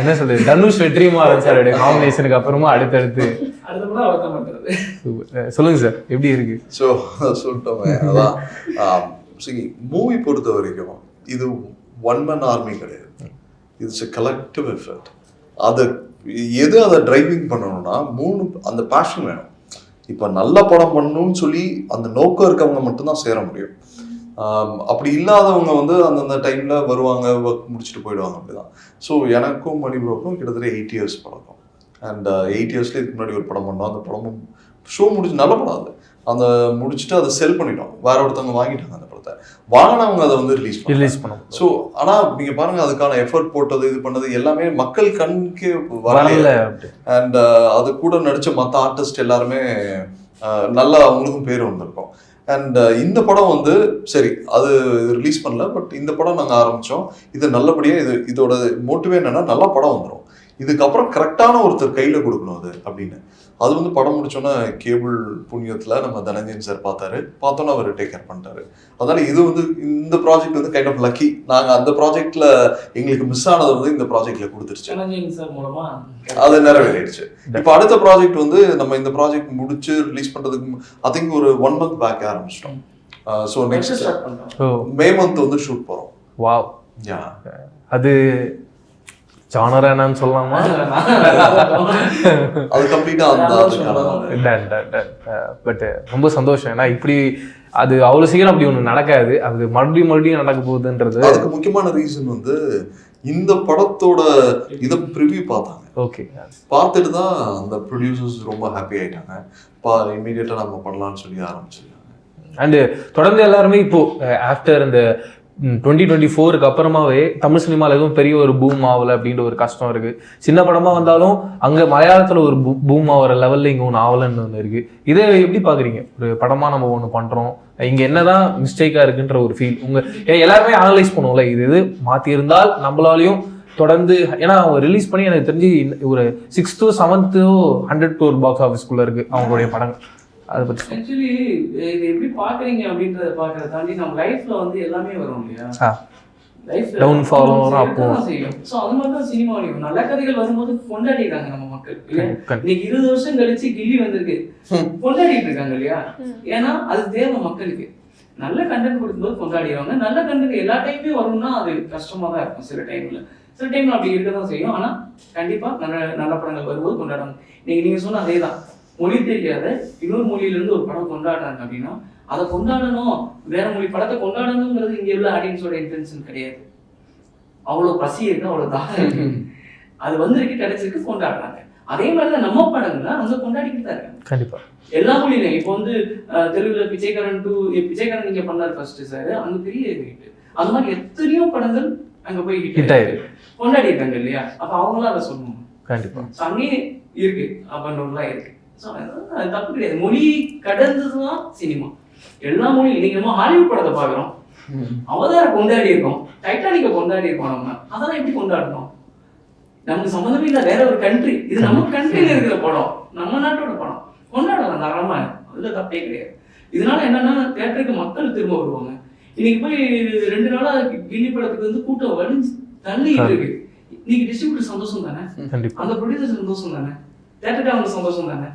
என்ன சொல்றது? தனுஷ் வெற்றிமாறன் சாருடைய காம்பினேஷனுக்கு அப்புறமா அடுத்தடுத்து. சொல்லுங்க சார். எப்படி இருக்கு? ஸோ சொல்லிட்டோமே. அதான் சரி மூவி பொறுத்த வரைக்கும் இது ஒன் மேன் ஆர்மி கிடையாது. இட்ஸ் எ கலெக்டிவ் எஃபர்ட் அதை எது அதை டிரைவிங் பண்ணணும்னா மூணு அந்த பேஷன் வேணும். இப்போ நல்ல படம் பண்ணணும்னு சொல்லி அந்த நோக்கம் இருக்கவங்க மட்டும்தான் சேர முடியும். அப்படி இல்லாதவங்க வந்து அந்தந்த டைமில் வருவாங்க ஒர்க் முடிச்சுட்டு போயிடுவாங்க அப்படிதான். ஸோ எனக்கும் மணிபுரோக்கும் கிட்டத்தட்ட எயிட் இயர்ஸ் பழக்கம். அண்ட் எயிட் இயர்ஸ்ல இதுக்கு முன்னாடி ஒரு படம் பண்ணோம். அந்த படமும் ஷோ முடிச்சு நல்ல படம் அது. அந்த முடிச்சுட்டு அதை செல் பண்ணிட்டோம். வேற ஒருத்தவங்க வாங்கிட்டாங்க அந்த படத்தை வாங்கினவங்க அதை வந்து ரிலீஸ் ரிலீஸ் பண்ண ஸோ ஆனா நீங்க பாருங்க அதுக்கான எஃபர்ட் போட்டது இது பண்ணது எல்லாமே மக்கள் கண்ணுக்கு வரல அண்ட் அது கூட நடிச்ச மற்ற ஆர்டிஸ்ட் எல்லாருமே அஹ், நல்லா அவங்களுக்கும் பேர் வந்திருக்கும். அண்ட் இந்த படம் வந்து சரி அது ரிலீஸ் பண்ணல பட் இந்த படம் நாங்கள் ஆரம்பிச்சோம். இது நல்லபடியாக இது இதோட மோட்டிவே என்னன்னா நல்லா படம் வந்துடும் இதுக்கப்புறம் கரெக்டான ஒருத்தர் கையில் கொடுக்கணும் அது அப்படின்னு. அது வந்து படம் முடிச்சோன்னே கேபிள் புண்ணியத்தில் நம்ம தனஞ்சயன் சார் பார்த்தாரு. பார்த்தோன்னே அவர் டேக் கேர் பண்ணிட்டாரு. அதனால இது வந்து இந்த ப்ராஜெக்ட் வந்து கைண்ட் ஆஃப் லக்கி நாங்கள் அந்த ப்ராஜெக்ட்ல எங்களுக்கு மிஸ் ஆனதை வந்து இந்த ப்ராஜெக்ட்ல கொடுத்துருச்சு. சிவனஞ்சயன் சார் மூலமா? அது நிறைவேறிடுச்சு. இப்போ அடுத்த ப்ராஜெக்ட் வந்து நம்ம இந்த ப்ராஜெக்ட் முடிச்சு ரிலீஸ் பண்றதுக்கு ஐ திங்க் ஒரு ஒன் மந்த் பேக் ஆரம்பிச்சிட்டோம். ஸோ நெக்ஸ்ட் மே மந்த் வந்து ஷூட் போறோம். வாவ் யா அது ஜானர் என்னன்னு சொல்லலாமா? அது கம்ப்ளீட்டா அந்த அதுக்கான பட் ரொம்ப சந்தோஷம். ஏன்னா இப்படி அது அவ்வளோ சீக்கிரம் அப்படி ஒன்று நடக்காது. அது மறுபடியும் மறுபடியும் நடக்க போகுதுன்றது அதுக்கு முக்கியமான ரீசன் வந்து இந்த படத்தோட இதை ப்ரிவ்யூ பார்த்தாங்க. ஓகே பார்த்துட்டு தான் அந்த ப்ரொடியூசர்ஸ் ரொம்ப ஹாப்பி ஆயிட்டாங்க. பா இமீடியட்டாக நம்ம பண்ணலாம்னு சொல்லி ஆரம்பிச்சிருக்காங்க. அண்டு தொடர்ந்து எல்லாருமே இப்போ ஆஃப்டர் இந்த டுவெண்ட்டி டுவெண்ட்டி ஃபோருக்கு அப்புறமாவே தமிழ் சினிமாவில் எதுவும் பெரிய ஒரு பூம் ஆகலை அப்படின்ற ஒரு கஷ்டம் இருக்குது சின்ன படமாக வந்தாலும் அங்கே மலையாளத்தில் ஒரு பூம் ஆகிற லெவலில் இங்கே ஒன்று ஆகலைன்னு ஒன்று இருக்குது இதை எப்படி பார்க்குறீங்க ஒரு படமாக நம்ம ஒன்று பண்ணுறோம் இங்கே என்னதான் மிஸ்டேக்காக இருக்குன்ற ஒரு ஃபீல் உங்கள் எல்லாருமே அனலைஸ் பண்ணுவோம்ல. இது இது மாற்றியிருந்தால் நம்மளாலையும் தொடர்ந்து ஏன்னா அவங்க ரிலீஸ் பண்ணி எனக்கு தெரிஞ்சு ஒரு சிக்ஸ்த்தோ செவன்த்தோ ஹண்ட்ரட் டோர் பாக்ஸ் ஆஃபீஸ்க்குள்ளே இருக்குது அவங்களுடைய படங்கள். அதை பற்றி. ஆக்சுவலி இது எப்படி பாக்குறீங்க அப்படின்றத பாக்குறத தாண்டி நம்ம லைஃப்ல வந்து எல்லாமே வரும் இல்லையா? லைஃப்ல Downfall வரும், அப்போ. செய்யும். ஸோ அது மாதிரி தான் சினிமாலையும் நல்ல கதைகள் வரும்போது கொண்டாடிடுறாங்க நம்ம மக்கள். இன்னைக்கு இருபது வருஷம் கழிச்சு கில்லி வந்திருக்கு. கொண்டாடிட்டு இருக்காங்க இல்லையா? ஏன்னா அது தேவை மக்களுக்கு. நல்ல கண்டென்ட் கொடுக்கும்போது கொண்டாடிடுவாங்க. நல்ல கண்டென்ட் எல்லா டைம்லயும் வரும்னா அது கஷ்டமா தான் இருக்கும் சில டைம்ல சில டைம்ல அப்படி இருக்க தான் செய்யும். ஆனா கண்டிப்பா நல்ல நல்ல படங்கள் வரும்போது கொண்டாடுவாங்க. நீங்க நீங்க சொன்ன அதே தான் மொழி தெரியாத இன்னொரு மொழியில இருந்து ஒரு படம் கொண்டாடுறாங்க அப்படின்னா அதை கொண்டாடணும். வேற மொழி படத்தை கொண்டாடணுங்கிறது இங்க உள்ள ஆடியன்ஸோட இன்டென்ஷன் கிடையாது. அவ்வளவு பசி இருக்கு அவ்வளவு தாகம் இருக்கு. அது வந்திருக்கு கிடைச்சிருக்கு கொண்டாடுறாங்க. அதே மாதிரி தான் நம்ம படங்களை அங்க கொண்டாடிக்கிட்டு தான் இருக்காங்க. கண்டிப்பா. எல்லா மொழியிலும் இப்போ வந்து தெலுங்குல பிச்சைக்காரன் டூ பிச்சைக்காரன் நீங்க பண்ணார் ஃபர்ஸ்ட் சார் அங்க பெரிய ஹிட் அந்த மாதிரி எத்தனையோ படங்கள் அங்க போய் ஹிட் ஆயிருக்கு. கொண்டாடி இருக்காங்க இல்லையா? அப்ப அவங்களும் அதை சொல்லணும் கண்டிப்பா. அங்கேயே இருக்கு. அப்படின்றதுலாம் இருக்கு. தப்பு கிடையாது. மொழி கடந்ததுதான் சினிமா. எல்லா மொழியும் இன்னைக்கு நம்ம ஹாலிவுட் படத்தை பார்க்குறோம். அவதார கொண்டாடி இருக்கோம். டைட்டானிக்கை கொண்டாடி இருக்கோம் நம்ம. அதெல்லாம் எப்படி கொண்டாடணும்? நமக்கு சம்மந்தமே இல்லை வேற ஒரு கண்ட்ரி இது நம்ம கண்ட்ரில இருக்கிற படம். நம்ம நாட்டோட படம். கொண்டாடலாம் தாராளமா. அதுல தப்பே கிடையாது. இதனால என்னன்னா தேட்டருக்கு மக்கள் திரும்ப வருவாங்க. இன்னைக்கு போய் ரெண்டு நாளா கில்லி படத்துக்கு வந்து கூட்டம் வலிஞ்சு தள்ளிட்டு இருக்கு. இன்னைக்கு டிஸ்ட்ரிபியூட்டர் சந்தோஷம் தானே? அந்த ப்ரொடியூசர் சந்தோஷம் தானே? தேட்டருக்கு அவங்க சந்தோஷம் தானே?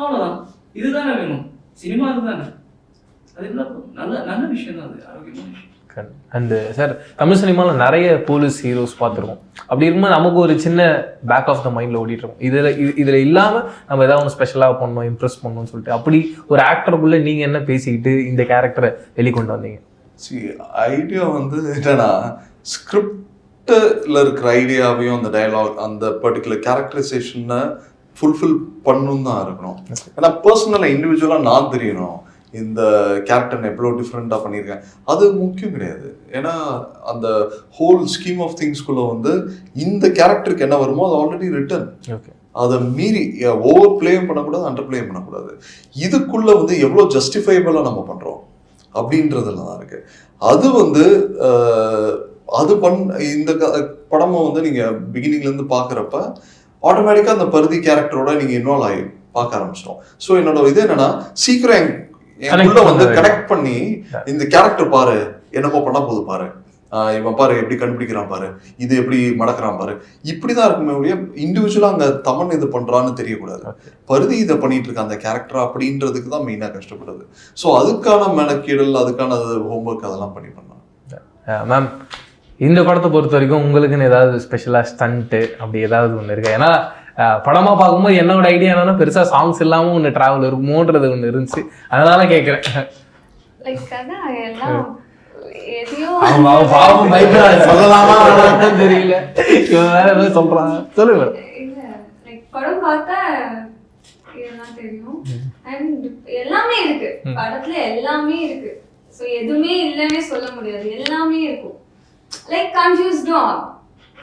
அவ்வளவுதான். இதுதானே வேணும். சினிமா இதுதானே அது நல்ல நல்ல விஷயம் தான் அது. ஆரோக்கியமான விஷயம். அண்டு சார் தமிழ் சினிமாவில் நிறைய போலீஸ் ஹீரோஸ் பார்த்துருக்கோம். அப்படி இருக்கும்போது நமக்கு ஒரு சின்ன பேக் ஆஃப் த மைண்டில் ஓடிட்டு இருக்கும். இதில் இது இதில் இல்லாமல் நம்ம ஏதாவது ஒன்று ஸ்பெஷலாக பண்ணணும் இம்ப்ரெஸ் பண்ணணும்னு சொல்லிட்டு அப்படி ஒரு ஆக்டருக்குள்ளே நீங்கள் என்ன பேசிக்கிட்டு இந்த கேரக்டரை வெளிக்கொண்டு வந்தீங்க? சி ஐடியா வந்து என்னன்னா ஸ்கிரிப்டில் இருக்கிற ஐடியாவையும் அந்த டயலாக் அந்த பர்டிகுலர் கேரக்டரைசேஷனை ஃபுல்ஃபில் பண்ணணும் தான் இருக்கணும் ஏன்னா பர்சனலாக இண்டிவிஜுவலாக நான் தெரியணும். இந்த கேரக்டர் எவ்வளோ டிஃப்ரெண்ட்டாக பண்ணியிருக்கேன். அது முக்கியம் கிடையாது. ஏன்னா அந்த ஹோல் ஸ்கீம் ஆஃப் திங்ஸ்குள்ளே வந்து இந்த கேரக்டருக்கு என்ன வருமோ அது ஆல்ரெடி ரிட்டன் ஓகே அதை மீறி ஓவர் பிளேயும் பண்ணக்கூடாது அண்டர் பிளேயும் பண்ணக்கூடாது. இதுக்குள்ள வந்து எவ்வளோ ஜஸ்டிஃபைபிளாக நம்ம பண்ணுறோம் அப்படின்றதுல தான் இருக்கு. அது வந்து அது பண் இந்த படமை வந்து நீங்கள் பிகினிங்லேருந்து பார்க்குறப்ப ஆட்டோமேட்டிக்காக அந்த பருதி கேரக்டரோட நீங்கள் இன்வால்வ் ஆகி பார்க்க ஆரம்பிச்சிட்டோம். ஸோ என்னோட இது என்னன்னா சீக்கிரம் என்- எனக்குள்ள வந்து கனெக்ட் பண்ணி இந்த கேரக்டர் பாரு என்னமோ பண்ண போகுது பாரு. இவன் பாரு எப்படி கண்டுபிடிக்கிறான் பாரு. இது எப்படி மடக்கிறான் பாரு. இப்படிதான் இருக்குமே ஒழிய இண்டிவிஜுவலா அங்க தமன் இது பண்றான்னு தெரியக்கூடாது. பருதி இதை பண்ணிட்டு இருக்க அந்த கேரக்டர் அப்படின்றதுக்கு தான் மெயினா கஷ்டப்படுது ஸோ அதுக்கான மெனக்கீடல் அதுக்கான ஹோம்ஒர்க் அதெல்லாம் பண்ணி பண்ணலாம். மேம் இந்த படத்தை பொறுத்த வரைக்கும் உங்களுக்குன்னு ஏதாவது ஸ்பெஷலாக ஸ்டண்ட்டு அப்படி ஏதாவது ஒன்று இருக்கா? ஏன்னா அஹ், படமா பார்க்கும்போது என்னோட ஐடியா என்னன்னா பெருசா சாங்ஸ் இல்லாமல் ஒன்று ட்ராவல் இருக்குமோன்றது ஒன்று இருந்துச்சு. அதனால கேட்குறேன் தெரியல. இவன் வேற ஏதோ சொல்றான். சொல்லுங்க மேடம் இல்ல லைக் படம் பார்த்தா இதெல்லாம் தெரியும். அண்ட் எல்லாமே இருக்கு. படத்துல எல்லாமே இருக்கு. ஸோ எதுவுமே இல்லைன்னே சொல்ல முடியாது. எல்லாமே இருக்கும். லைக் கன்ஃபியூஸ்டும் ஆகும்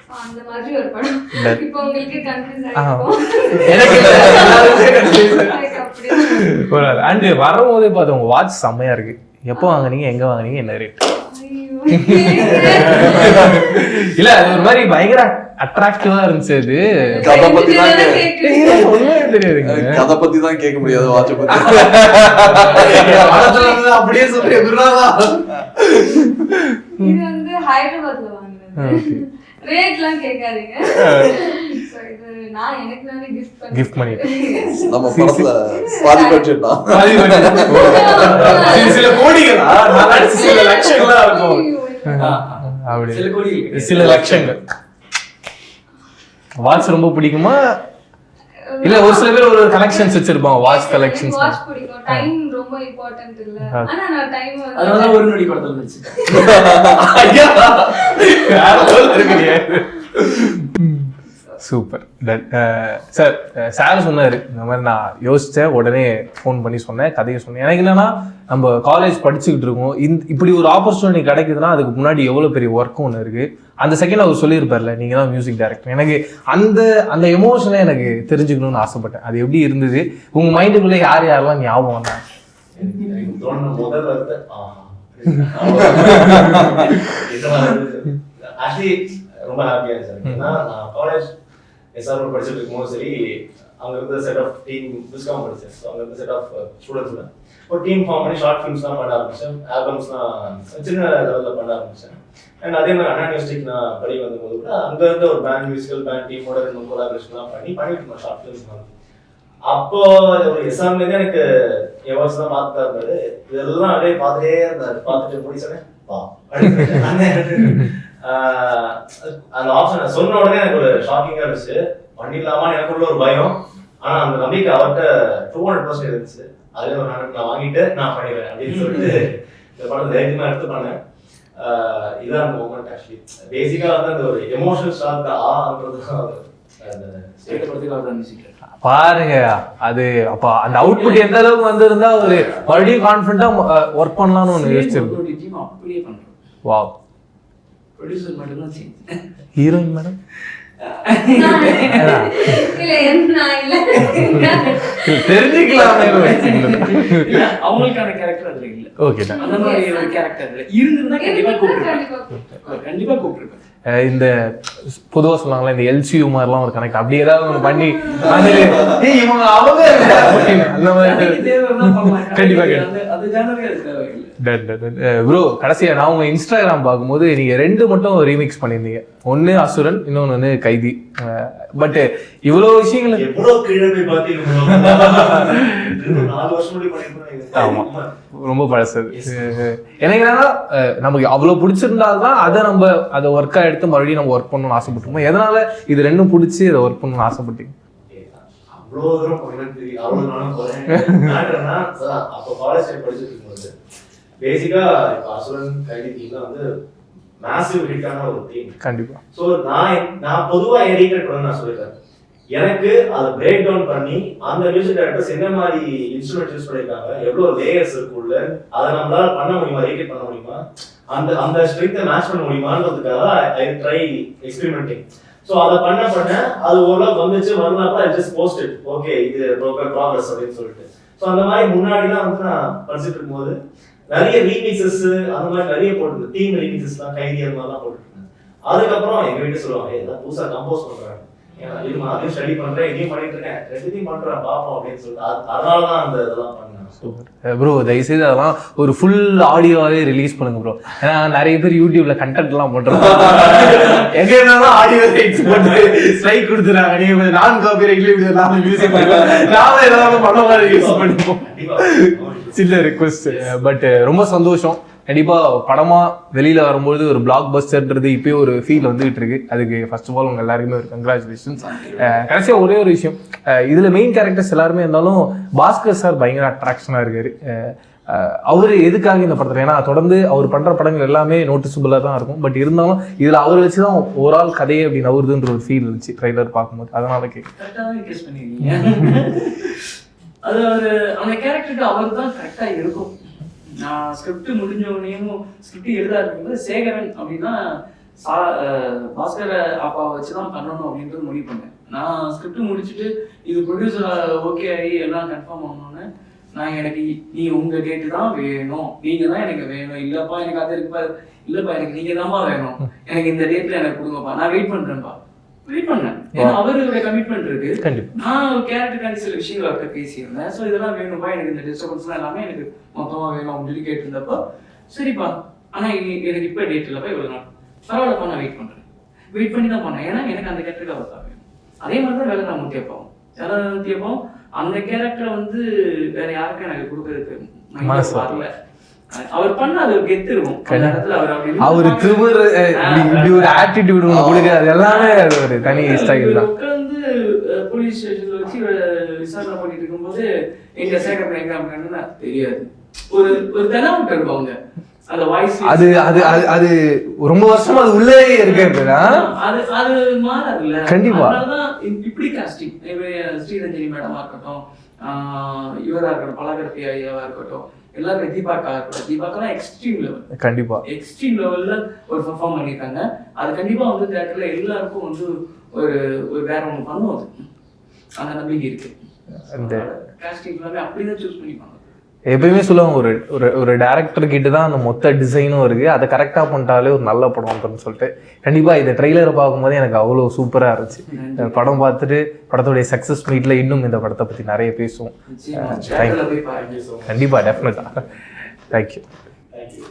So, அந்த மாதிரி ஒரு படம். That- இப்போ உங்களுக்கு கன்ஃபியூஸ். ஆகிருக்கும் எனக்கு அண்ட் வரும்போதே பார்த்து உங்க வாட்ச் செம்மையா இருக்கு. எப்போ வாங்குனீங்க எங்க வாங்குனீங்க என்ன ரேட். இல்ல அது ஒரு மாதிரி பயங்கர அட்ராக்டிவா இருந்துச்சு அது. கதை பத்தி தான் தெரியாதுங்க. கதை பத்தி தான் கேட்க முடியாது வாட்ச பத்தி. அப்படியே சொல்லி வந்து ஹைதராபாத்ல வாங்குனது. ரேட்லாம் கேட்காதீங்க. கிஃப்ட் பண்ணி Gift பண்ணிட்டு. நம்ம படத்துல பாதி பட்ஜெட் தான். சில கோடிகளா. சில லட்சங்களா இருக்கும். அப்படி. சில கோடி சில லட்சங்கள். வாட்ச் ரொம்ப பிடிக்குமா? இல்ல ஒரு சில பேர் ஒரு கலெக்ஷன்ஸ் வச்சிருப்பாங்க. வாட்ச் கலெக்ஷன்ஸ் டைம் ரொம்ப இம்பார்ட்டன்ட் இல்ல. ஆனா நான் டைம் அதனால ஒரு நொடி படத்தில் இருந்துச்சு சூப்பர் சார் சார் சொன்னாரு. இந்த மாதிரி நான் யோசிச்சேன் உடனே ஃபோன் பண்ணி சொன்னேன் கதையை சொன்னேன். எனக்கு என்னன்னா நம்ம காலேஜ் படிச்சுக்கிட்டு இருக்கோம். இந்த இப்படி ஒரு ஆப்பர்ச்சுனிட்டி கிடைக்குதுன்னா அதுக்கு முன்னாடி எவ்வளோ பெரிய ஒர்க்கும் ஒன்று இருக்கு? அந்த செகண்ட் அவர் சொல்லியிருப்பார்ல நீங்க தான் மியூசிக் டைரக்டர் எனக்கு அந்த அந்த எமோஷனை எனக்கு தெரிஞ்சுக்கணும்னு ஆசைப்பட்டேன். அது எப்படி இருந்தது? உங்க மைண்டுக்குள்ளே யார் யாரெல்லாம் ஞாபகம் வந்தாங்க? ரொம்ப ஹாப்பியா இருந்துச்சு. ஏன்னா நான் காலேஜ் எஸ்ஆர் படிச்சுட்டு இருக்கும்போது சரி அங்க இருந்த செட் ஆஃப் டீம் பிஸ்காம் படிச்சேன் ஸோ அங்க இருந்த செட் ஆஃப் ஸ்டூடெண்ட்ஸ்ல ஒரு டீம் ஃபார்ம் பண்ணி ஷார்ட் ஃபிலிம்ஸ்லாம் பண்ண ஆரம்பிச்சேன் ஆல்பம்ஸ்லாம் சின்ன லெவலில் பண்ண ஆரம்பிச்சேன். அண்ட் அதே மாதிரி அண்ணா யூனிவர்சிட்டிக்கு நான் படிக்க வந்தபோது கூட அங்க இருந்த ஒரு பேண்ட் மியூசிக்கல் பேண்ட் டீமோட ரெண்டு கொலாபரேஷன்லாம் பண்ணி பண்ணிட்டு இருந்தோம் ஷார்ட் ஃபிலிம்ஸ் அப்போ ஒரு எஸ்ஆர்லேருந்து எனக்கு எவர்ஸ் தான் பார்த்துட்டா இருந்தாரு. இதெல்லாம் அப்படியே பார்த்துட்டே இருந்தாரு. பார்த்துட்டு வா அப்படின்னு. ஆஹ் அந்த ஆப்ஷன் சொன்ன உடனே எனக்கு ஒரு ஷாக்கிங்கா இருந்துச்சு. பண்ணிடலாமான்னு எனக்குள்ள ஒரு பயம். ஆனா அந்த நம்பிக்கை அவர்கிட்ட டூ ஹண்ட்ரட் பர்சன்ட் இருந்துச்சு. அதுல ஒரு ஹண்ட்ரட் நான் வாங்கிட்டு நான் பண்ணிடுறேன் அப்படின்னு சொல்லிட்டு இந்த படம் தைரியமா எடுத்து பண்ணேன். இதான் அந்த மூமெண்ட் ஆக்சுவலி பேசிக்கா வந்து அந்த ஒரு எமோஷனல் ஸ்டார்ட் ஆன்றது பாருங்க அது அப்ப அந்த அவுட்புட் எந்த அளவுக்கு வந்திருந்தா ஒரு மறுபடியும் கான்ஃபிடண்டா ஒர்க் பண்ணலாம்னு ஒன்று பண்றோம் வாவ் ப்ரொடியூசர் மட்டும்தான் சேஞ்ச் ஹீரோயின் மேடம் இல்ல என்ன நான் இல்ல. தெரிஞ்சுக்கலாமே இல்ல அவங்களுக்கான கேரக்டர் அதுல இல்ல. ஓகே அந்த மாதிரி ஒரு கேரக்டர் இல்ல இருந்திருந்தா கண்டிப்பா கூப்பிட்டுருப்பேன். கண்டிப்பா கண்டிப்பா கூப்பிட்டுருப்பேன். இந்த பொதுவா சொன்னாங்களே இந்த எல்சியூ மாதிரிலாம் ஒரு கனெக்ட் அப்படி ஏதாவது ஒன்று பண்ணி இவங்க அவங்க அந்த மாதிரி. கதைக்கு தேவைன்னா பண்ணலாம். கண்டிப்பா, கதைக்கு அந்த- அது ஜானரே அது தேவையில்லை. ப்ரோ கடைசியா நான் உங்க இன்ஸ்டாகிராம் பார்க்கும்போது நீங்க ரெண்டு மட்டும் ரீமிக்ஸ் பண்ணியிருந்தீங்க. ஒன்னு அசுரன் இன்னொன்னு வந்து கைதி. பட் இவ்வளவு விஷயங்கள் எவ்வளவு ரொம்ப பழசது. எனக்கு என்னன்னா நமக்கு அவ்வளவு பிடிச்சிருந்தால்தான் அதை நம்ம அதை ஒர்க்கா எடுத்து மறுபடியும் நம்ம ஒர்க் பண்ணணும்னு ஆசைப்பட்டோமோ எதனால இது ரெண்டும் பிடிச்சி இதை ஒர்க் பண்ணணும்னு ஆசைப்பட்டீங்க? அவ்வளவு தூரம் போகணும்னு தெரியும். அவ்வளவு நாளும் போறேன் மேட்டர்னா அப்போ காலேஜ் டைம் படிச்சுட்டு இருக்கும்போது பேசிக்கா இப்போ அசுரன் கைதி டீம்லாம் வந்து மேசிவ் ஹிட்டான ஒரு டீம் கண்டிப்பா. ஸோ நான் நான் பொதுவா என் ரீகட் பண்ண நான் சொல்லிட்டேன். எனக்கு அதை பிரேக் டவுன் பண்ணி அந்த மியூசிக் டைரக்டர்ஸ் என்ன மாதிரி இன்ஸ்ட்ருமெண்ட் யூஸ் பண்ணிருக்காங்க எவ்வளவு லேயர்ஸ் இருக்குள்ள அதை நம்மளால பண்ண முடியுமா ரீகட் பண்ண முடியுமா? அந்த அந்த ஸ்ட்ரென்த்தை மேட்ச் பண்ண முடியுமான்றதுக்காக ஐ ட்ரை எக்ஸ்பெரிமெண்டிங் ஸோ அதை பண்ண பண்ண அது ஓரளவுக்கு வந்துச்சு வரலாப்ப I just post it okay இது ப்ராக்ரஸ் அப்படின்னு சொல்லிட்டு. ஸோ அந்த மாதிரி முன்னாடிலாம் வந்து நான் படிச்சுட்டு இருக்கும்போது நிறைய ரீமிக்சஸ் அந்த மாதிரி நிறைய போட்டுருக்கு டீம் ரீமிக்சஸ்லாம் கைதி அந்த மாதிரிலாம் போட்டுருக்கேன் அதுக்கப்புறம் எங்க வீட்டு சொல்லுவாங்க ஏய், புதுசாக கம்போஸ் பண்ணுறாங்க இதுமா அதையும் ஸ்டடி பண்றேன் இதையும் பண்ணிட்டு இருக்கேன். ரெண்டுத்தையும் பண்றேன் பாப்போம் அப்படின்னு சொல்லிட்டு. அது- அதனாலதான் அந்த இதெல்லாம் பண்ணேன். ப்ரோ தயவுசெய்து அதெல்லாம் ஒரு ஃபுல் ஆடியோவாவே ரிலீஸ் பண்ணுங்க ப்ரோ ஏன்னா நிறைய பேர் யூடியூப்ல கண்டென்ட் எல்லாம் பண்றாங்க எங்க இருந்தாலும் ஆடியோ ரைட்ஸ் போட்டு ஸ்ட்ரைக் கொடுத்துறாங்க. நீங்க நான் காப்பி ரைட்ல நாம மியூசிக் பண்ணலாம் நாம ஏதாவது பண்ண மாதிரி யூஸ் கண்டிப்பா சின்ன ரிக்வஸ்ட் பட் ரொம்ப சந்தோஷம். கண்டிப்பாக படமாக வெளியில் வரும்போது ஒரு பிளாக் பஸ்டர்ன்றது இப்பயே ஒரு ஃபீல் வந்துகிட்டு இருக்கு. அதுக்கு ஃபர்ஸ்ட் ஆஃப் ஆல் உங்கள் எல்லாருக்குமே ஒரு கங்க்ராச்சுலேஷன்ஸ் கடைசியாக ஒரே ஒரு விஷயம். இதில் மெயின் கேரக்டர்ஸ் எல்லாருமே இருந்தாலும் பாஸ்கர் சார் பயங்கர அட்ராக்ஷனாக இருக்காரு. அவர் எதுக்காக இந்த படத்தில்? ஏன்னா தொடர்ந்து அவர் பண்ணுற படங்கள் எல்லாமே நோட்டிசபிளா தான் இருக்கும். பட் இருந்தாலும் இதில் அவர் வச்சுதான் ஒரு ஆள் கதையை அப்படி நவருதுன்ற ஒரு ஃபீல் இருந்துச்சு ட்ரைலர் பார்க்கும்போது. அதனால கேட்க அது அவர் அந்த கேரக்டருக்கு அவர் தான் கரெக்டாக இருக்கும். நான் ஸ்கிரிப்ட் முடிஞ்ச உடனேயும் ஸ்கிரிப்ட் எழுத இருக்கும்போது சேகரன் அப்படின்னா சா அஹ் பாஸ்கர அப்பாவை வச்சு தான் பண்ணணும் அப்படின்றது முடிவு பண்ணேன். நான் ஸ்கிரிப்ட் முடிச்சுட்டு இது ப்ரொடியூசர் ஓகே ஆகி எல்லாம் கன்ஃபார்ம் பண்ணோன்னே நான் எனக்கு நீ உங்க டேட்டு தான் வேணும். நீங்க தான் எனக்கு வேணும். இல்லப்பா எனக்கு அது இருக்குப்பா இல்லப்பா எனக்கு நீங்க தான்ப்பா வேணும். எனக்கு இந்த டேட்ல எனக்கு கொடுங்கப்பா. நான் வெயிட் பண்றேன்ப்பா. வெயிட் பண்ணேன். ஏன்னா அவருடைய கமிட்மெண்ட் இருக்கு. கண்டிப்பா. நான் கேரக்டருக்காண்டி சில விஷயங்கள் அவர்கிட்ட பேசியிருந்தேன். ஸோ இதெல்லாம் வேணும்பா? எனக்கு இந்த டிஸ்டர்பன்ஸ்லாம் எல்லாமே எனக்கு மொத்தமாக வேணும் அப்படின்னு சொல்லி கேட்டிருந்தப்போ சரிப்பா. ஆனால் எனக்கு இப்போ டேட் இல்லைப்பா இவ்வளோ நாள். பரவாயில்லப்பா நான் வெயிட் பண்ணுறேன் வெயிட் பண்ணி தான் பண்ணேன். ஏன்னா எனக்கு அந்த கேரக்டருக்கு அவர் தான் வேணும். அதே மாதிரி தான் வேலை நான் முத்தியப்பாவும் வேலை முத்தியப்பாவும் அந்த கேரக்டரை வந்து வேற யாருக்கும் எனக்கு கொடுக்கறதுக்கு வரல. அவர் பண்ண அது கெத்து இருக்கும். அவர் திமிர் இப்படி ஒரு ஆட்டிடியூட் ஒன்று கொடுக்குறது எல்லாமே அது ஒரு தனி ஸ்டைல் தான். உட்கார்ந்து போலீஸ் ஸ்டேஷன்ல வச்சு விசாரணை பண்ணிட்டு இருக்கும்போது எங்க சேகர் எங்க தெரியாது. ஒரு ஒரு அந்த வாய்ஸ் அது அது அது அது ரொம்ப வருஷமா அது உள்ளே இருக்கிறதுனா அது அது மாறாதுல்ல. கண்டிப்பா. இப்படி காஸ்டிங் ஸ்ரீரஞ்சனி மேடமா இருக்கட்டும் இவரா இருக்கட்டும் பலகரத்தி ஐயாவா இருக்கட்டும் எல்லாருமே தீபாக்கா தீபாக்கெல்லாம் எக்ஸ்ட்ரீம் லெவல் கண்டிப்பா. எக்ஸ்ட்ரீம் லெவல்ல ஒரு பெர்ஃபார்ம் பண்ணியிருக்காங்க. அது கண்டிப்பா வந்து தேட்டர்ல எல்லாருக்கும் வந்து ஒரு ஒரு வேற ஒன்று பண்ணும் அது. அந்த நம்பிக்கை இருக்கு. அந்த காஸ்டிங் எல்லாமே அப்படிதான் சூஸ் பண்ணிப்பாங்க. எப்பயுமே சொல்லுவாங்க ஒரு ஒரு ஒரு டேரக்டர் கிட்ட தான் அந்த மொத்த டிசைனும் இருக்கு. அதை கரெக்டாக பண்ணிட்டாலே ஒரு நல்ல படம் வந்துருன்னு சொல்லிட்டு. கண்டிப்பா இந்த ட்ரெய்லரை பார்க்கும்போது எனக்கு அவ்வளோ சூப்பரா இருந்துச்சு. படம் பார்த்துட்டு படத்துடைய சக்ஸஸ் மீட்ல இன்னும் இந்த படத்தை பத்தி நிறைய பேசுவோம். நிச்சயமா. Thank you. தேட்டர்ல போய் பாருங்க கண்டிப்பா டெஃபினட்டா தேங்க்யூ தேங்க்யூ